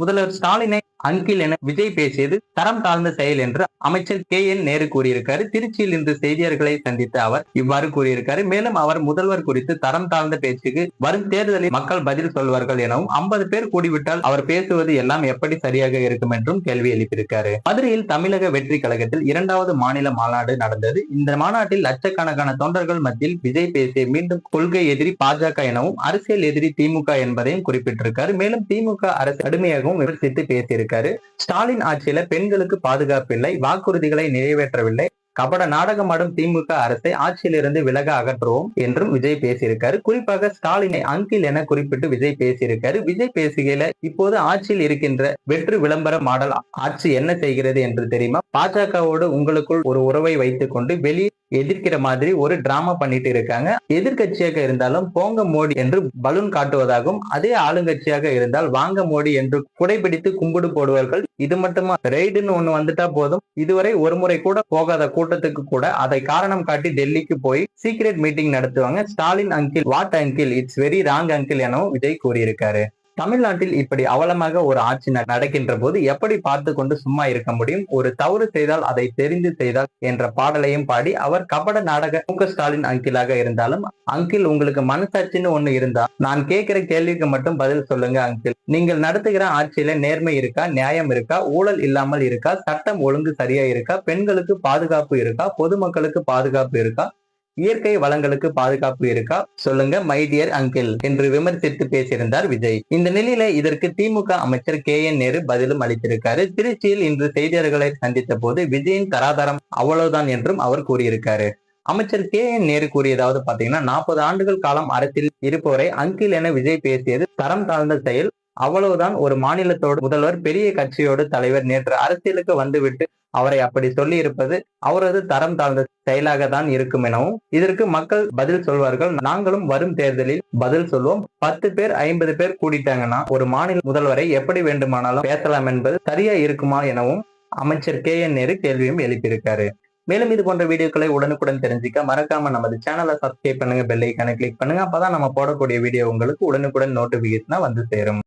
முதல்வர் ஸ்டாலினை அங்கில் என விஜய் பேசியது தரம் தாழ்ந்த செயல் என்று அமைச்சர் கே என் நேரு கூறியிருக்காரு. திருச்சியில் இன்று செய்தியாளர்களை சந்தித்த அவர் இவ்வாறு கூறியிருக்காரு. மேலும் அவர் முதல்வர் குறித்து தரம் தாழ்ந்த பேச்சுக்கு வரும் தேர்தலில் மக்கள் பதில் சொல்வார்கள் எனவும் ஐம்பது பேர் கூடிவிட்டால் அவர் பேசுவது எல்லாம் எப்படி சரியாக இருக்கும் என்றும் கேள்வி எழுப்பியிருக்காரு. மதுரையில் தமிழக வெற்றி கழகத்தில் இரண்டாவது மாநில மாநாடு நடந்தது. இந்த மாநாட்டில் லட்சக்கணக்கான தொண்டர்கள் மத்தியில் விஜய் பேசிய மீண்டும் கொள்கை எதிரி பாஜக எனவும் அரசியல் எதிரி திமுக என்பதையும் குறிப்பிட்டிருக்காரு. மேலும் திமுக அரசு கடுமையாகவும் விமர்சித்து பேசியிருக்காரு. சொல்லியிருக்காரு. ஸ்டாலின் ஆட்சியில பெண்களுக்கு பாதுகாப்பு இல்லை வாக்குறுதிகளை நிறைவேற்றவில்லை. கபட நாடகமாடும் திமுக அரசை ஆட்சியிலிருந்து விலக அகற்றுவோம் என்றும் விஜய் பேசியிருக்காரு. குறிப்பாக ஸ்டாலினை அங்கில் என குறிப்பிட்டு விஜய் பேசியிருக்காரு. விஜய் பேசுகையில இப்போது ஆட்சியில் இருக்கின்ற வெற்று விளம்பர மாடல் ஆட்சி என்ன செய்கிறது என்று தெரியுமா? பாஜகவோடு உங்களுக்குள் ஒரு உறவை வைத்துக் கொண்டு வெளியே எதிர்க்கிற மாதிரி ஒரு டிராமா பண்ணிட்டு இருக்காங்க. எதிர்கட்சியாக இருந்தாலும் போங்க மோடி என்று பலூன் காட்டுவதாகவும் அதே ஆளுங்கட்சியாக இருந்தால் வாங்க மோடி என்று குடைபிடித்து கும்பிடு போடுவார்கள். இது மட்டுமா? ரெய்டுன்னு ஒண்ணு வந்துட்டா போதும். இதுவரை ஒரு முறை கூட போகாத கூட்டத்துக்கு கூட அதை காரணம் காட்டி டெல்லிக்கு போய் சீக்ரெட் மீட்டிங் நடத்துவாங்க. Stalin uncle what uncle it's very wrong uncle எனவும் விஜய் கூறியிருக்காரு. தமிழ்நாட்டில் இப்படி அவலமாக ஒரு ஆட்சி நடக்கின்ற போது எப்படி பார்த்து கொண்டு சும்மா இருக்க முடியும்? ஒரு தவறு செய்தால் அதை தெரிந்து செய்தால் என்ற பாடலையும் பாடி அவர் கபட நாடக மு ஸ்டாலின் அங்கிளாக இருந்தாலும் அங்கிள் உங்களுக்கு மனசாட்சின்னு ஒண்ணு இருந்தா நான் கேட்கிற கேள்விக்கு மட்டும் பதில் சொல்லுங்க அங்கிள். நீங்கள் நடத்துகிற ஆட்சியில நேர்மை இருக்கா நியாயம் இருக்கா ஊழல் இல்லாமல் இருக்கா சட்டம் ஒழுங்கு சரியா இருக்கா பெண்களுக்கு பாதுகாப்பு இருக்கா பொதுமக்களுக்கு பாதுகாப்பு இருக்கா இயற்கை வளங்களுக்கு பாதுகாப்பு இருக்கா? சொல்லுங்க மை டியர் அங்கிள் என்று விமர்சித்து பேசியிருந்தார் விஜய். இந்த நிலையில இதற்கு திமுக அமைச்சர் கே. என். நேரு பதிலும் அளித்திருக்காரு. திருச்சியில் இன்று செய்தியாளர்களை சந்தித்த போது விஜயின் தராதரம் அவ்வளவுதான் என்றும் அவர் கூறியிருக்காரு. அமைச்சர் கே. என். நேரு கூறியதாவது பாத்தீங்கன்னா நாற்பது ஆண்டுகள் காலம் அரசில் இருப்பவரை அங்கிள் என விஜய் பேசியது தரம் தாழ்ந்த செயல் அவ்வளவுதான் ஒரு மாநிலத்தோடு முதல்வர் பெரிய கட்சியோடு தலைவர் நேற்று அரசியலுக்கு வந்துவிட்டு அவரை அப்படி சொல்லி இருப்பது அவரது தரம் தாழ்ந்த செயலாக தான் இருக்கும் எனவும் இதற்கு மக்கள் பதில் சொல்வார்கள். நாங்களும் வரும் தேர்தலில் பதில் சொல்வோம். பத்து பேர் ஐம்பது பேர் கூடிட்டாங்கன்னா ஒரு மாநில முதல்வரை எப்படி வேண்டுமானாலும் பேசலாம் என்பது சரியா இருக்குமா எனவும் அமைச்சர் கே என் நேரு கேள்வியும் எழுப்பியிருக்காரு. மேலும் இது போன்ற வீடியோக்களை உடனுக்குடன் தெரிஞ்சுக்க மறக்காம நமது சேனலை சப்ஸ்கிரைப் பண்ணுங்க பெல் ஐக்கானை கிளிக் பண்ணுங்க. அப்பதான் நம்ம போடக்கூடிய வீடியோ உங்களுக்கு உடனுக்குடன் நோட்டிபிகேஷனா வந்து சேரும்.